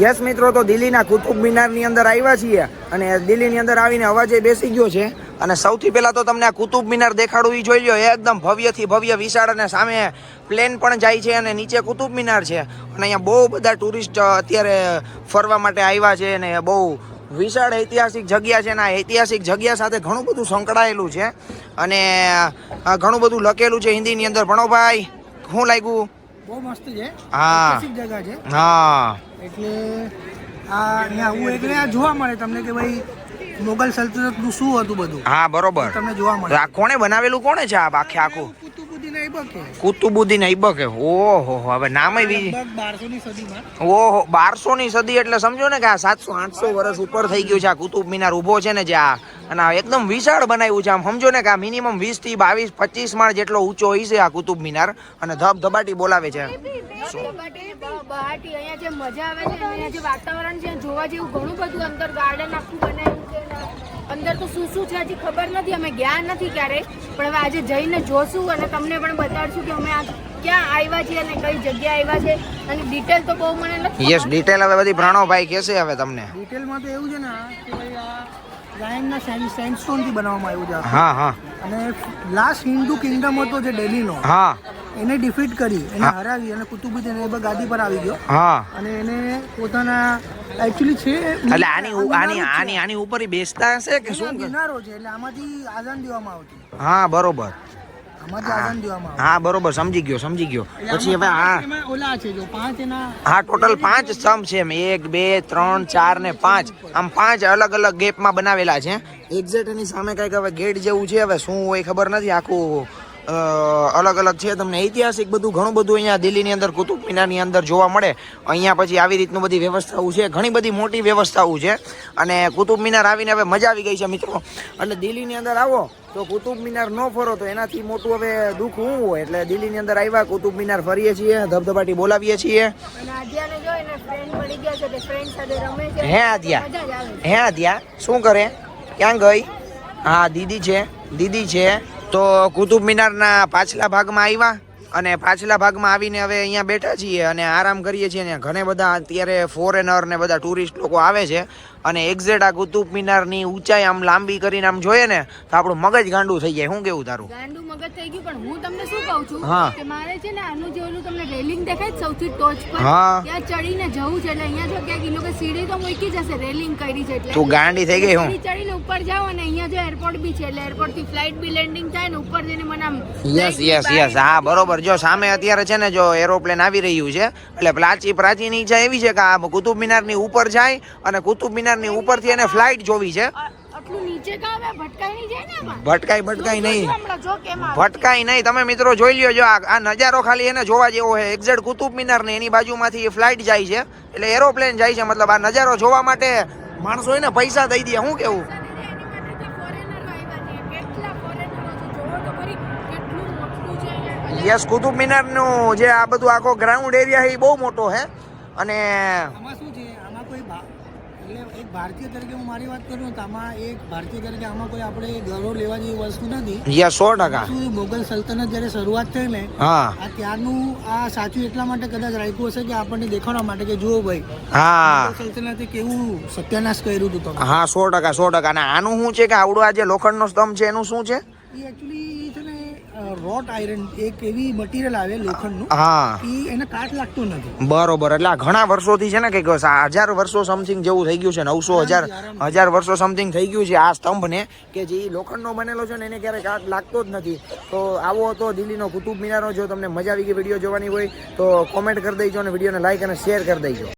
Yes મિત્રો, તો દિલ્હીના કુતુબ મિનારની અંદર આવ્યા છીએ અને દિલ્હીની અંદર આવીને અવાજે બેસી ગયો છે. અને સૌથી પહેલા તો તમને આ કુતુબ મિનાર દેખાડવું જોઈ લો એકદમ ભવ્યથી ભવ્ય વિશાળ અને સામે પ્લેન પણ જાય છે અને નીચે કુતુબ મિનાર છે. અને અહીંયા બહુ બધા ટુરિસ્ટ અત્યારે ફરવા માટે આવ્યા છે અને બહુ વિશાળ ઐતિહાસિક જગ્યા છે અને આ ઐતિહાસિક જગ્યા સાથે ઘણું બધું સંકળાયેલું છે. અને ઘણું બધું લખેલું છે હિન્દીની અંદર. ભણોભાઈ શું લાગ્યું બહુ મસ્ત છે. હા. જગ્યા છે. હા. એટલે આ હું એટલે આ જોવા મળે તમને કે ભાઈ મોગલ સલ્તનતનું શું હતું બધું. હા બરોબર. તમને જોવા મળે. આ કોણે બનાવેલું? કોણે છે આ આખે આખું? કુતુબુદ્દીન ઐબકે ઓહો હવે નામ ઓહો બારસો ની સદી એટલે સમજો ને કે આ સાતસો આઠસો વર્ષ ઉપર થઈ ગયું છે આ કુતુબ મિનાર. ઊભો છે ને જે આ અને આ એકદમ વિશાળ બનાવ્યું છે. આમ સમજો ને કે આ મિનિમમ વીસથી બાવીસ પચીસ માળ જેટલો ઊંચો હોય છે આ કુતુબ મિનાર અને ધબ ધબાટી બોલાવે છે. બહાટી અહીંયા જે મજા આવે છે અહીંયા જે વાતાવરણ છે જોવા જેવું ઘણું બધું અંદર ગાર્ડન આખું બનાવ્યું છે અંદર તો શું શું છે હજી ખબર નથી અમે ગયા નથી ક્યારેય. પણ હવે આજે જઈને જોશું અને તમને પણ બતાડશું કે અમે આ ક્યાં આવ્યા છીએ અને કઈ જગ્યા આવ્યા છે. અને ડિટેલ તો બહુ મને નથી યસ ડિટેલ હવે બધી પ્રણવભાઈ કહેશે હવે તમને. ડિટેલમાં તો એવું છે ને કે ભાઈ આ લાયનના સેન્ડસ્ટોનથી બનાવવામાં આવ્યું છે હા હા. અને લાસ્ટ હિન્દુ કિંગડમ હતો જે ડેલીનો. હા. એને ડિફીટ કરી એને હરાવી અને કુતુબુદ્દીન એ ગાદી પર આવી ગયો. હા. અને એને પોતાના એકચ્યુઅલી છે એટલે આની આની આની આની ઉપર બેસતા હશે કે શું કિનારો છે એટલે આમાંથી આઝાન દેવામાં આવતી. હા બરોબર. હા. બરોબર સમજી ગયો સમજી ગયો. પછી હવે એના હા ટોટલ પાંચ સ્તંભ છે એમ. એક બે ત્રણ ચાર ને પાંચ. આમ પાંચ અલગ અલગ ગેપમાં બનાવેલા છે. એક્ઝેક્ટ એની સામે કંઈક હવે ગેટ જેવું છે હવે શું હોય ખબર નથી. આખું અલગ અલગ છે. તમને ઐતિહાસિક બધું ઘણું બધું અહીંયા દિલ્હીની અંદર કુતુબ મિનારની અંદર જોવા મળે. અહીંયા પછી આવી રીતનું બધી વ્યવસ્થાઓ છે. ઘણી બધી મોટી વ્યવસ્થાઓ છે. અને કુતુબ મિનાર આવીને હવે મજા આવી ગઈ છે મિત્રો. એટલે દિલ્હીની અંદર આવો તો કુતુબ મિનાર ન ફરો તો એનાથી મોટું હવે દુઃખ હું હોય. એટલે દિલ્હીની અંદર આવ્યા કુતુબ મિનાર ફરીએ છીએ ધબધબાટી બોલાવીએ છીએ. હે આદ્યા. હે આદ્યા. શું કરે? ક્યાં ગઈ? હા દીદી છે. દીદી છે. તો કુતુબ મિનારના પાછલા ભાગમાં આવ્યા અને પાછલા ભાગમાં આવીને હવે અહીંયા બેઠા છીએ અને આરામ કરીએ છીએ અને ઘણા બધા અત્યારે ફોરેનર ને બધા ટુરિસ્ટ લોકો આવે છે અને એક્ઝેક્ટ આ કુતુબ મિનારની ઊંચાઈ આમ લાંબી કરીને આમ જોઈએ ને તો આપણું મગજ ગાંડું થઈ જાય. શું કેવું તારું? ગાંડું મગજ થઈ ગયું પણ હું તમને શું કહું છું હા. કે મારે છે ને આનું જે ઓલું તમને રેલિંગ દેખાય સૌથી ટોચ પર હા. ત્યાં ચડીને જવું છે. એટલે અહીંયા જો ક્યાંક લોકો સીડી તો મૂકી જશે રેલિંગ કરી છે એટલે. તું ગાંડી થઈ ગઈ હું? ચડીને ઉપર જાવ અને અહીંયા જો એરપોર્ટ બી છે એટલે એરપોર્ટથી ફ્લાઇટ બી લેન્ડિંગ થાય ને ઉપર જઈને મને આમ યસ યસ યસ હા બરોબર જો સામે અત્યારે છે ને જો એરોપ્લેન આવી રહ્યું છે એટલે પ્રાચી પ્રાચીન ઈચ્છા એવી છે કે આ કુતુબ મિનારની ઉપર જાય અને કુતુબ મિનારની ઉપરથી એને ફ્લાઇટ જોવી છે. ભટકાઈ ભટકાઈ નહીં. ભટકાઈ નહીં. તમે મિત્રો જોઈ લ્યો જો આ આ નજારો ખાલી એને જોવા જેવો છે. એક્ઝેક્ટ કુતુબ મિનાર ને એની બાજુમાંથી ફ્લાઇટ જાય છે. એટલે એરોપ્લેન જાય છે. મતલબ આ નજારો જોવા માટે માણસો એને પૈસા દઈ દે. શું કેવું? યસ કુતુબ મિનારનું જે આ બધું આખો ગ્રાઉન્ડ એરિયા છે એ બહુ મોટો છે. અને આમાં શું છે? આમાં કોઈ એટલે એક ભારતીય તરીકે હું મારી વાત કરું તો આમાં એક ભારતીય તરીકે આમાં કોઈ આપણે ગૌરવ લેવા જેવી વસ્તુ નથી. યા સો ટકા. મોગલ સલ્તનત જ્યારે શરૂઆત થઈ ને હા. આ ત્યારનું આ સાચું એટલા માટે કદાચ રાખ્યું હશે કે આપણને દેખાડવા માટે કે જુઓ ભાઈ હા. સલ્તનતે કેવું સત્યાનાશ કર્યું હતું હા સો ટકા સો ટકા. અને આનું શું છે કે આવડું આ જે લોખંડનો સ્તંભ છે એનું શું છે? એ એકચ્યુઅલી રોટ આયરન એક એવી મટીરિયલ આવે લોખંડનું હા. એ એને કાટ લાગતો નથી. બરોબર એટલે આ ઘણા વર્ષોથી છે ને કે હજાર વર્ષો સમથિંગ જેવું થઈ ગયું છે નવસો હજાર હજાર વર્ષો સમથિંગ થઈ ગયું છે આ સ્તંભને કે જે લોખંડનો બનેલો છે ને એને ક્યારેય કાટ લાગતો જ નથી. તો આવો હતો દિલ્હીનો કુતુબ મિનારો જો તમને મજા આવી ગઈ વીડિયો જોવાની હોય તો કોમેન્ટ કરી દેજો અને વિડીયોને લાઈક અને શેર કરી દેજો.